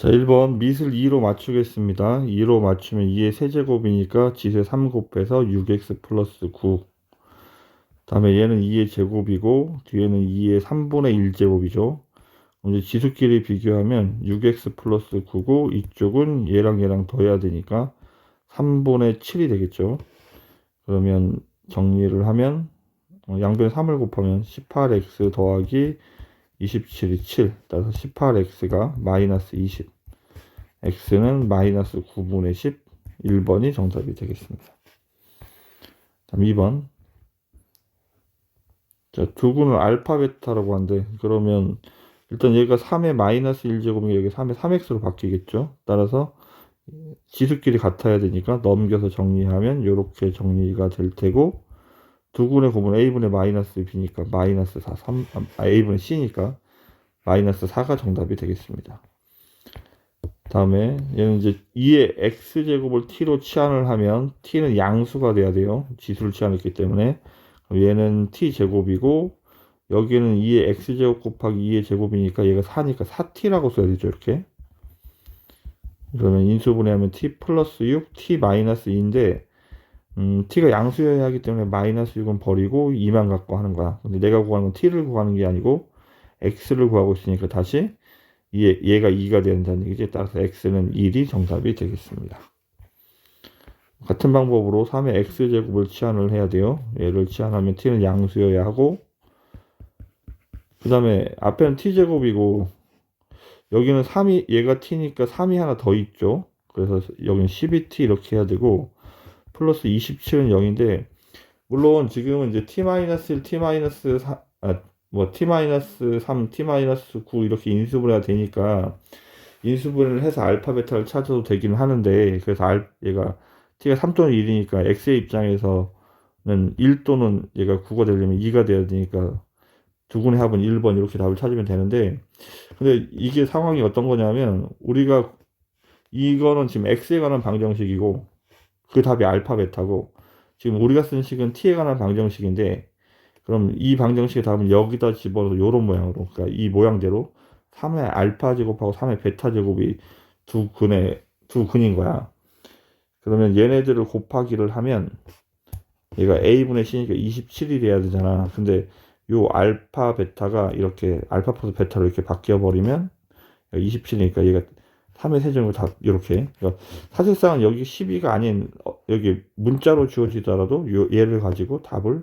자, 1번 밑을 2로 맞추겠습니다. 2로 맞추면 2의 세제곱이니까 지수의 3곱 빼서 6x 플러스 9. 다음에 얘는 2의 제곱이고 뒤에는 2의 3분의 1제곱이죠. 이제 지수끼리 비교하면 6x 플러스 9고 이쪽은 얘랑 얘랑 더해야 되니까 3분의 7이 되겠죠. 그러면 정리를 하면 어, 양변에 3을 곱하면 18x 더하기 27이 7 따라서 18x가 마이너스 20 x는 마이너스 9분의 10 1번이 정답이 되겠습니다. 다음 2번 자, 두근을 알파 베타라고 하는데 그러면 일단 얘가 3의 마이너스 1제곱이 여기 3의 3x로 바뀌겠죠. 따라서 지수끼리 같아야 되니까 넘겨서 정리하면 이렇게 정리가 될 테고 두분의 곱은 a분의 마이너스 b니까 마이너스 4, 3, 아, a분의 c니까 마이너스 4가 정답이 되겠습니다. 다음에 얘는 이제 2의 x제곱을 t로 치환을 하면 t는 양수가 돼야 돼요. 지수를 치환했기 때문에 얘는 t제곱이고 여기는 2의 x제곱 곱하기 2의 제곱이니까 얘가 4니까 4t라고 써야 되죠. 이렇게 그러면 인수분해하면 t 플러스 6, t 마이너스 2인데 음, t가 양수여야 하기 때문에 마이너스 6은 버리고 2만 갖고 하는 거야. 근데 내가 구하는 건 t를 구하는 게 아니고 x를 구하고 있으니까 다시 얘, 얘가 2가 된다는 얘기지. 따라서 x는 1이 정답이 되겠습니다. 같은 방법으로 3의 x제곱을 치환을 해야 돼요. 얘를 치환하면 t는 양수여야 하고 그 다음에 앞에는 t제곱이고 여기는 3이 얘가 t니까 3이 하나 더 있죠. 그래서 여기는 12t 이렇게 해야 되고 플러스 27은 0인데 물론 지금은 이제 t-1, t-4 아, 뭐 t-3, t-9 이렇게 인수분해가 되니까 인수분해를 해서 알파 베타를 찾아도 되긴 하는데 그래서 알, 얘가 t가 3 또는 1이니까 x의 입장에서는 1 또는 얘가 9가 되려면 2가 돼야 되니까 두분의 합은 1번 이렇게 답을 찾으면 되는데 근데 이게 상황이 어떤 거냐면 우리가 이거는 지금 x에 관한 방정식이고 그 답이 알파 베타고 지금 우리가 쓴 식은 t에 관한 방정식인데 그럼 이 방정식의 답은 여기다 집어넣어서 요런 모양으로 그러니까 이 모양대로 3의 알파 제곱하고 3의 베타 제곱이 두 근의 두 근인 거야. 그러면 얘네들을 곱하기를 하면 얘가 a분의 c니까 27이 돼야 되잖아. 근데 요 알파 베타가 이렇게 알파 플러스 베타로 이렇게 바뀌어 버리면 27이니까 얘가 3의 세정을 다 이렇게 그러니까 사실상 여기 12가 아닌 어, 여기 문자로 주어지더라도 요 얘를 가지고 답을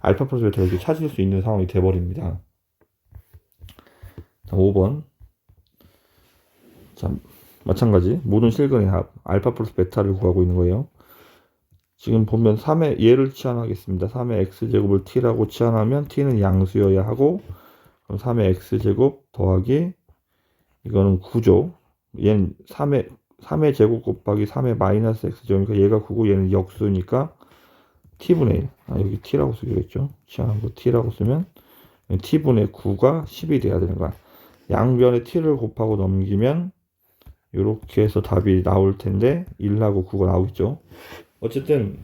알파 플러스 베타 이렇게 찾을 수 있는 상황이 돼 버립니다. 자, 5번 자 마찬가지 모든 실근의 합 알파 플러스 베타를 구하고 있는 거예요. 지금 보면 3의 얘를 치환하겠습니다. 3의 x제곱을 t라고 치환하면 t는 양수여야 하고 그럼 3의 x제곱 더하기 이거는 9죠. 얘는 3의 3의 제곱 곱하기 3의 마이너스 x제곱이니까 얘가 9고 얘는 역수니까 t분의 1. 아, 여기 t라고 쓰기로 했죠. 치환한 거 t라고 쓰면 t분의 9가 10이 돼야 되는 거야. 양변에 t를 곱하고 넘기면 이렇게 해서 답이 나올 텐데 1하고 9가 나오겠죠. 어쨌든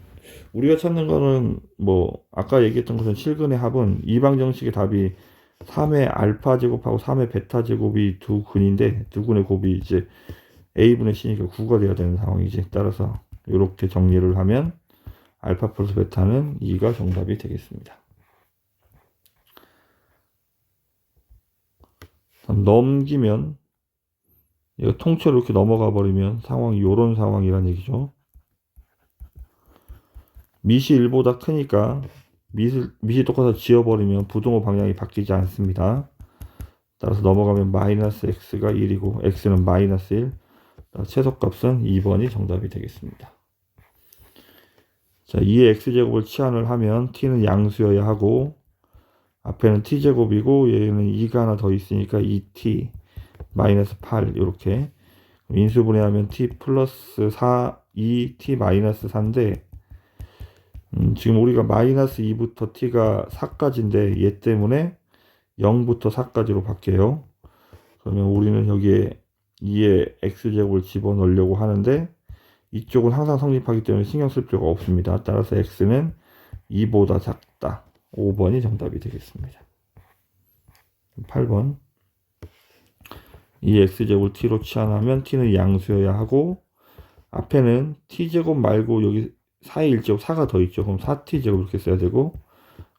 우리가 찾는 거는 뭐 아까 얘기했던 것은 실근의 합은 이방정식의 답이 3의 알파 제곱하고 3의 베타 제곱이 두 근인데 두 근의 곱이 이제 a분의 c니까 9가 돼야 되는 상황이지. 따라서 이렇게 정리를 하면 알파 플러스 베타는 2가 정답이 되겠습니다. 넘기면 이거 통째로 이렇게 넘어가 버리면 상황이 이런 상황이란 얘기죠. 밑이 1보다 크니까 밑을, 밑이 똑같아 지워버리면 부동호 방향이 바뀌지 않습니다. 따라서 넘어가면 마이너스 x가 1이고 x는 마이너스 1 최소값은 2번이 정답이 되겠습니다. 자, 2의 x제곱을 치환을 하면 t는 양수여야 하고 앞에는 t제곱이고 얘는 2가 하나 더 있으니까 2t 마이너스 8 이렇게 인수분해하면 t 플러스 4 2t 마이너스 4인데 음, 지금 우리가 마이너스 2부터 t가 4까지인데 얘 때문에 0부터 4까지로 바뀌어요. 그러면 우리는 여기에 2의 x제곱을 집어넣으려고 하는데 이쪽은 항상 성립하기 때문에 신경 쓸 필요가 없습니다. 따라서 x는 2보다 작다. 5번이 정답이 되겠습니다. 8번 이 x제곱을 t로 치환하면 t는 양수여야 하고 앞에는 t제곱 말고 여기 4의 1제곱 4가 더 있죠. 그럼 4t제곱 이렇게 써야 되고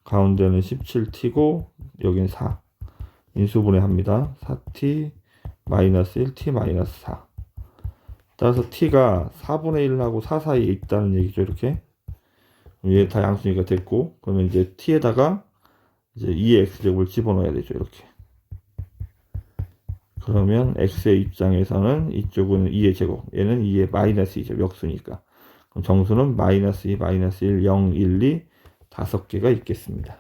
가운데는 17t고 여기는 4 인수분해 합니다. 4t 마이너스 1t 마이너스 4 따라서 t가 4분의 1하고 4 사이에 있다는 얘기죠. 이렇게 얘 다 양수니까 됐고 그러면 이제 t에다가 이제 2의 x제곱을 집어넣어야 되죠. 이렇게 그러면 x의 입장에서는 이쪽은 2의 제곱 얘는 2의 마이너스 2죠. 역수니까 정수는 마이너스 2 마이너스 1 0 1 2 다섯 개가 있겠습니다.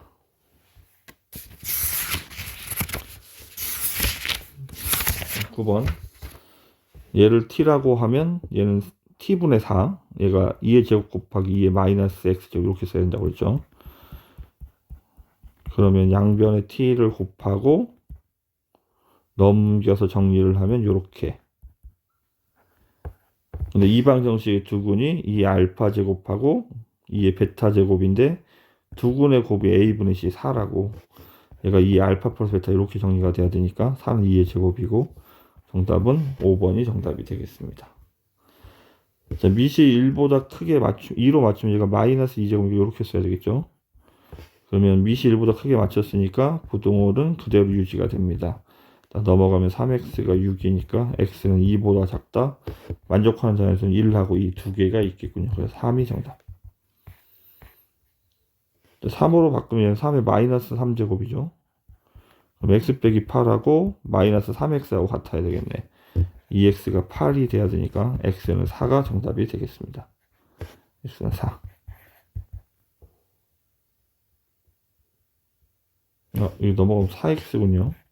구번 얘를 t라고 하면 얘는 t분의 4 얘가 2의 제곱 곱하기 2의 마이너스 x제곱 이렇게 써야 된다고 그랬죠. 그러면 양변에 t를 곱하고 넘겨서 정리를 하면 이렇게 근데 이방정식의 두근이 이 알파 제곱하고 이의 베타 제곱인데 두근의 곱이 a분의 c 4라고 얘가 이 알파 플러스 베타 이렇게 정리가 돼야 되니까 4는 2의 제곱이고 정답은 5번이 정답이 되겠습니다. 자, 밑이 1보다 크게 맞추, 2로 맞추면 얘가 마이너스 2제곱이 이렇게 써야 되겠죠. 그러면 밑이 1보다 크게 맞췄으니까 부동홀은 그대로 유지가 됩니다. 자, 넘어가면 3x가 6이니까 x는 2보다 작다. 만족하는 자에서는 1하고 2 두 개가 있겠군요. 그래서 3이 정답. 3으로 바꾸면 3의 마이너스 3제곱이죠. 그럼 x 빼기 8하고 마이너스 3x하고 같아야 되겠네. 2x가 8이 돼야 되니까 x는 4가 정답이 되겠습니다. x는 4. 아, 여기 넘어가면 4x군요.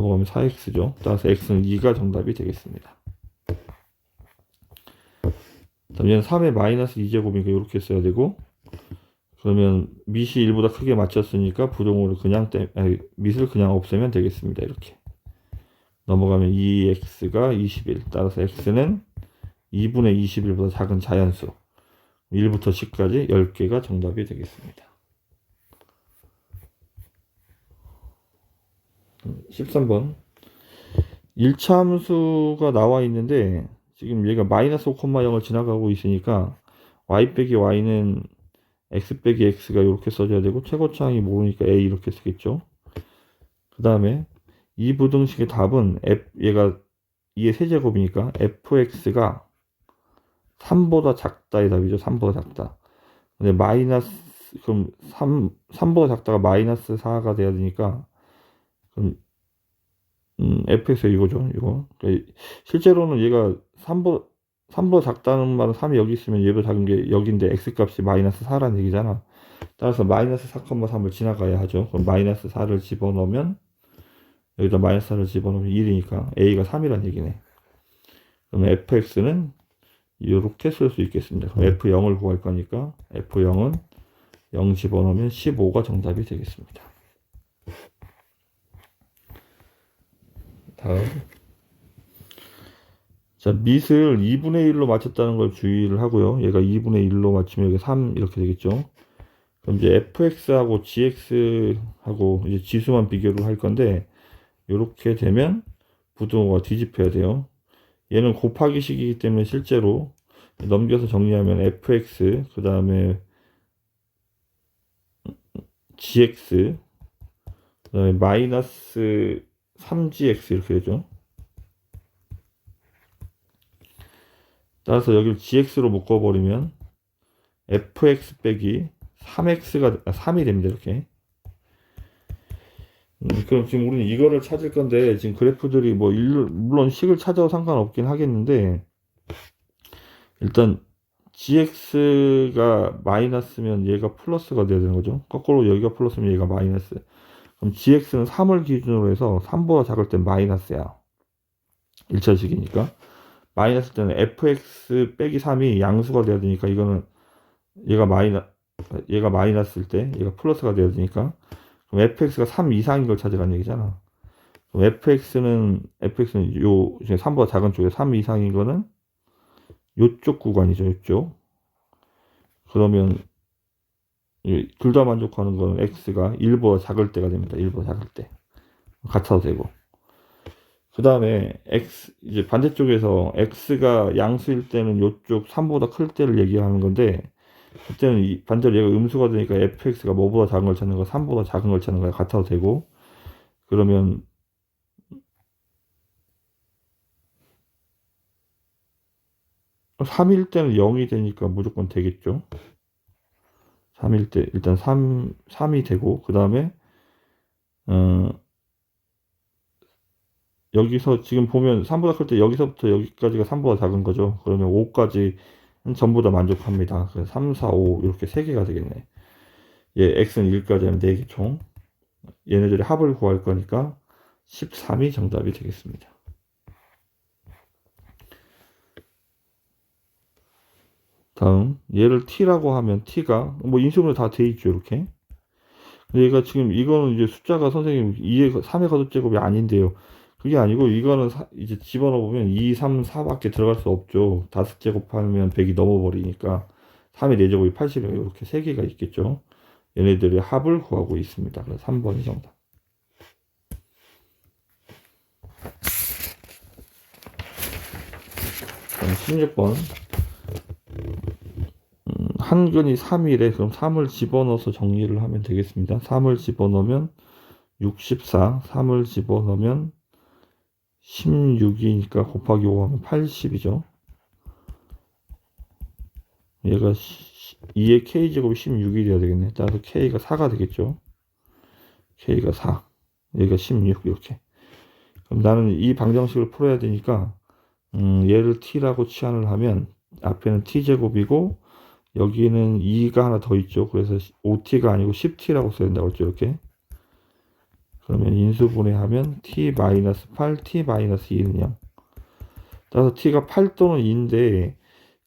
넘어가면 4x죠. 따라서 x는 2가 정답이 되겠습니다. 다음 얘는 3의 마이너스 2제곱이니까 이렇게 써야 되고 그러면 밑이 1보다 크게 맞췄으니까 부동호를 그냥 떼, 아니, 밑을 그냥 없애면 되겠습니다. 이렇게 넘어가면 2x가 21 따라서 x는 2분의 21보다 작은 자연수 1부터 10까지 10개가 정답이 되겠습니다. 13번 1차 함수가 나와 있는데 지금 얘가 마이너스 5,0을 지나가고 있으니까 y 빼기 y는 x 빼기 x가 이렇게 써줘야 되고 최고차항이 모르니까 a 이렇게 쓰겠죠. 그 다음에 이 부등식의 답은 f 얘가 2의 세제곱이니까 fx가 3보다 작다의 답이죠. 3보다 작다. 근데 마이너스 그럼 3 3보다 작다가 마이너스 4가 돼야 되니까 그럼 음, fx 이거죠. 이거. 그러니까 실제로는 얘가 3보 3보다 작다는 말은 3이 여기 있으면 얘보다 작은 게 여기인데 x값이 마이너스 4라는 얘기잖아. 따라서 마이너스 4,3을 지나가야 하죠. 그럼 마이너스 4를 집어넣으면 여기다 마이너스 4를 집어넣으면 1이니까 a가 3이라는 얘기네. 그럼 fx는 이렇게 쓸 수 있겠습니다. 그럼 f0을 구할 거니까 f0은 0 집어넣으면 15가 정답이 되겠습니다. 다음 자, 밑을 2분의 1로 맞췄다는 걸 주의를 하고요. 얘가 2분의 1로 맞추면 여기 3 이렇게 되겠죠. 그럼 이제 fx하고 gx하고 이제 지수만 비교를 할 건데 이렇게 되면 부등호가 뒤집혀야 돼요. 얘는 곱하기식이기 때문에 실제로 넘겨서 정리하면 fx 그 다음에 gx 그 다음에 마이너스 3gx 이렇게 되죠. 따라서 여기를 gx로 묶어버리면 fx 빼기 3x가 3이 됩니다. 이렇게. 음, 그럼 지금 우리는 이거를 찾을 건데 지금 그래프들이 뭐 일, 물론 식을 찾아도 상관없긴 하겠는데 일단 gx가 마이너스면 얘가 플러스가 돼야 되는 거죠. 거꾸로 여기가 플러스면 얘가 마이너스. 그럼 gx는 3을 기준으로 해서 3보다 작을 땐 마이너스야. 1차식이니까. 마이너스 때는 fx 빼기 3이 양수가 돼야 되니까 이거는 얘가 마이너 얘가 마이너스일 때 얘가 플러스가 돼야 되니까 그럼 fx가 3 이상인 걸 찾으라는 얘기잖아. 그럼 fx는 fx는 요 3보다 작은 쪽에 3 이상인 거는 요쪽 구간이죠. 요쪽. 그러면 둘 다 만족하는 거는 x가 1보다 작을 때가 됩니다. 1보다 작을 때. 같아도 되고. 그 다음에 x 이제 반대쪽에서 x가 양수일 때는 요쪽 3보다 클 때를 얘기하는 건데 그때는 이 반대로 얘가 음수가 되니까 fx가 뭐보다 작은 걸 찾는 거 3보다 작은 걸 찾는 거야 같아도 되고 그러면 삼일 때는 0이 되니까 무조건 되겠죠. 3일 때 일단 3, 3이 되고 그 다음에 어, 여기서 지금 보면 3보다 클 때 여기서부터 여기까지가 3보다 작은 거죠. 그러면 5까지 전부 다 만족합니다. 그래서 3, 4, 5 이렇게 3개가 되겠네. 얘 x는 1까지 하면 4개 총. 얘네들의 합을 구할 거니까 13이 정답이 되겠습니다. 다음 얘를 t라고 하면 t가 뭐 인수분해 다 돼 있죠 이렇게. 근데 얘가 지금 이거는 이제 숫자가 선생님 2의 3의 거듭제곱이 아닌데요. 그게 아니고 이거는 사, 이제 집어넣어 보면 2, 3, 4밖에 들어갈 수 없죠. 다섯 제곱하면 100이 넘어버리니까 3의 4제곱이 80이에요 이렇게 3개가 있겠죠. 얘네들의 합을 구하고 있습니다. 그래서 3번이 정답. 그럼 16번 한 근이 3이래. 그럼 3을 집어넣어서 정리를 하면 되겠습니다. 3을 집어넣으면 64, 3을 집어넣으면 16이니까 곱하기 5 하면 80이죠. 얘가 2의 k제곱이 16이 돼야 되겠네. 따라서 k가 4가 되겠죠. k가 4. 얘가 16 이렇게. 그럼 나는 이 방정식을 풀어야 되니까 음, 얘를 t라고 치환을 하면 앞에는 t제곱이고 여기는 2가 하나 더 있죠. 그래서 5t가 아니고 10t라고 써야 된다고 했죠. 이렇게. 그러면 인수분해하면 t-8, t-2는 0. 따라서 t가 8 또는 2인데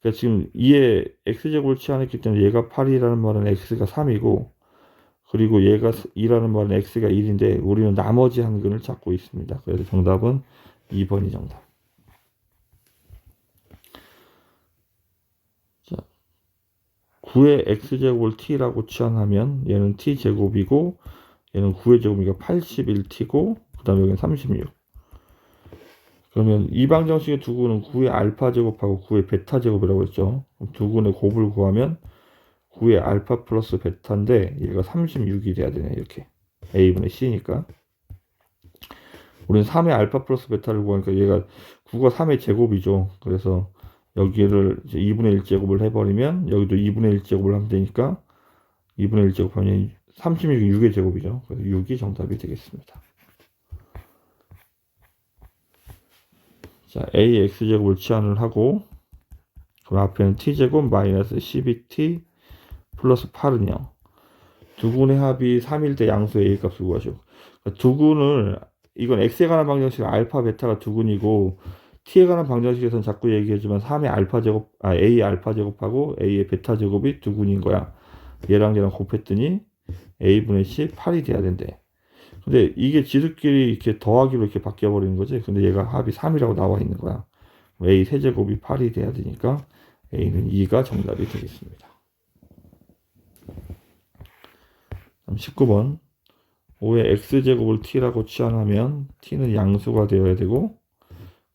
그러니까 지금 2에 x제곱을 치환했기 때문에 얘가 8이라는 말은 x가 3이고 그리고 얘가 2라는 말은 x가 1인데 우리는 나머지 한 근을 찾고 있습니다. 그래서 정답은 2번이 정답. 9의 x제곱을 t라고 치환하면 얘는 t제곱이고 얘는 9의 제곱이니까 81t고 그 다음에 여기는 36 그러면 이 방정식의 두 구는 9의 알파 제곱하고 9의 베타 제곱이라고 했죠. 두 군의 곱을 구하면 9의 알파 플러스 베타인데 얘가 36이 돼야 되네 이렇게. a분의 c니까. 우리는 3의 알파 플러스 베타를 구하니까 얘가 9가 3의 제곱이죠. 그래서 여기를 이제 2분의 1제곱을 해버리면 여기도 2분의 1제곱을 하면 되니까 2분의 1제곱 하면 36이 6의 제곱이죠. 그래서 6이 정답이 되겠습니다. 자, ax제곱을 치환을 하고 그 앞에는 t제곱 마이너스 12t 플러스 8은 0. 두군의 합이 3일 때 양수 a 값을 구하시고 그러니까 두군을 이건 x에 관한 방정식 알파 베타가 두군이고 t에 관한 방정식에서는 자꾸 얘기하지만 3의 알파 제곱, 아, a 알파 제곱하고 a의 베타 제곱이 두 군인 거야. 얘랑 얘랑 곱했더니 a분의 c 8이 돼야 된대. 근데 이게 지들끼리 이렇게 더하기로 이렇게 바뀌어 버리는 거지. 근데 얘가 합이 3이라고 나와 있는 거야. a 세제곱이 8이 돼야 되니까 a는 2가 정답이 되겠습니다. 19번 5의 x제곱을 t라고 치환하면 t는 양수가 되어야 되고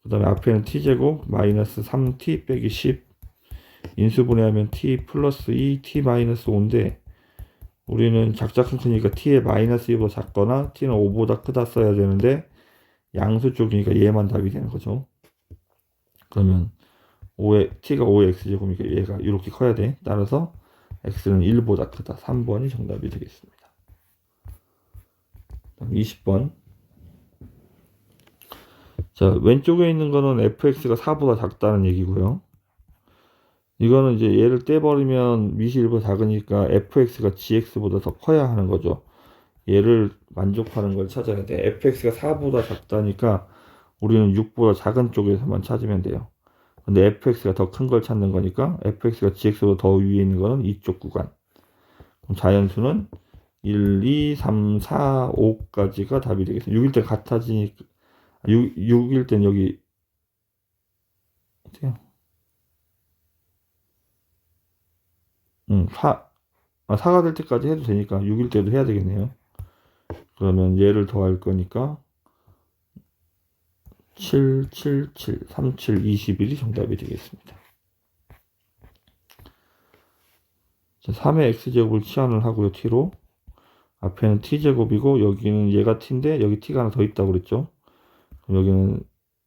그 다음에 앞에는 t제곱 마이너스 3t 빼기 10 인수분해하면 t 플러스 2 t 마이너스 5인데 우리는 작작순수니까 t의 마이너스 2보다 작거나 t는 5보다 크다 써야 되는데 양수 쪽이니까 얘만 답이 되는 거죠. 그러면 5의, t가 5의 x제곱이니까 얘가 이렇게 커야 돼. 따라서 x는 1보다 크다. 3번이 정답이 되겠습니다. 20번 자, 왼쪽에 있는 거는 fx가 4보다 작다는 얘기고요. 이거는 이제 얘를 떼버리면 미시 1보다 작으니까 fx가 gx보다 더 커야 하는 거죠. 얘를 만족하는 걸 찾아야 돼. fx가 4보다 작다니까 우리는 6보다 작은 쪽에서만 찾으면 돼요. 근데 fx가 더 큰 걸 찾는 거니까 fx가 gx보다 더 위에 있는 거는 이쪽 구간. 그럼 자연수는 1, 2, 3, 4, 5까지가 답이 되겠습니다. 6일 때 같아지니까 6, 6일 땐 여기 어때요? 음, 4, 아, 4가 될 때까지 해도 되니까 6일 때도 해야 되겠네요. 그러면 얘를 더할 거니까 7, 7, 7, 3, 7, 21이 정답이 되겠습니다. 자, 3의 x제곱을 치환을 하고요, t로. 앞에는 t제곱이고, 여기는 얘가 t인데, 여기 t가 하나 더 있다고 그랬죠. 그럼 여기는,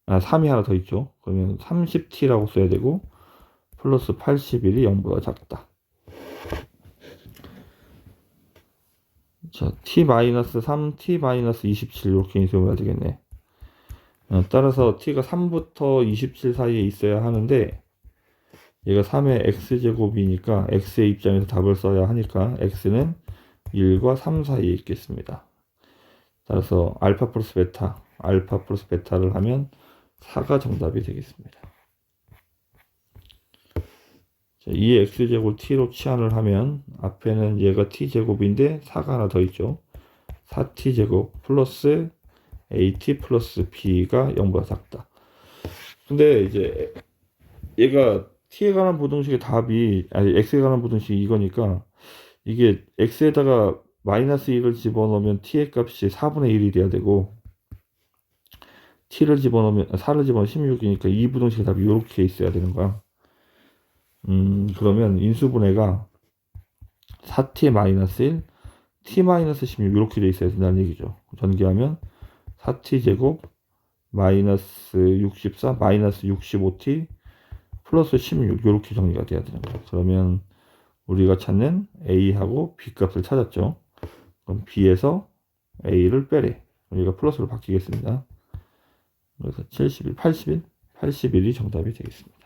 아, 3이 하나 더 있죠. 그러면 30t라고 써야 되고, 플러스 81이 0보다 작다. 자, t-3, t-27 이렇게 인수해야 되겠네. 어, 따라서 t가 3부터 27 사이에 있어야 하는데 얘가 3의 x제곱이니까 x의 입장에서 답을 써야 하니까 x는 1과 3 사이에 있겠습니다. 따라서 알파 플러스 베타, 알파 플러스 베타를 하면 4가 정답이 되겠습니다. 자, 2의 x제곱 t로 치환을 하면 앞에는 얘가 t제곱인데 4가 하나 더 있죠. 4t제곱 플러스 at 플러스 b가 0보다 작다. 근데 이제 얘가 t에 관한 부등식의 답이 아니 x에 관한 부등식이 이거니까 이게 x에다가 마이너스 1을 집어넣으면 t의 값이 4분의 1이 돼야 되고 t를 집어넣으면 4를 집어넣으면 16이니까 이 부등식의 답이 이렇게 있어야 되는 거야. 음 그러면 인수분해가 4t 마이너스 1 t 마이너스 16 이렇게 돼 있어야 된다는 얘기죠. 전개하면 4t제곱 마이너스 64 마이너스 65t 플러스 16 이렇게 정리가 돼야 되는 거예요. 그러면 우리가 찾는 a하고 b 값을 찾았죠. 그럼 b에서 a를 빼래. 우리가 플러스로 바뀌겠습니다. 그래서 71, 81, 81이 정답이 되겠습니다.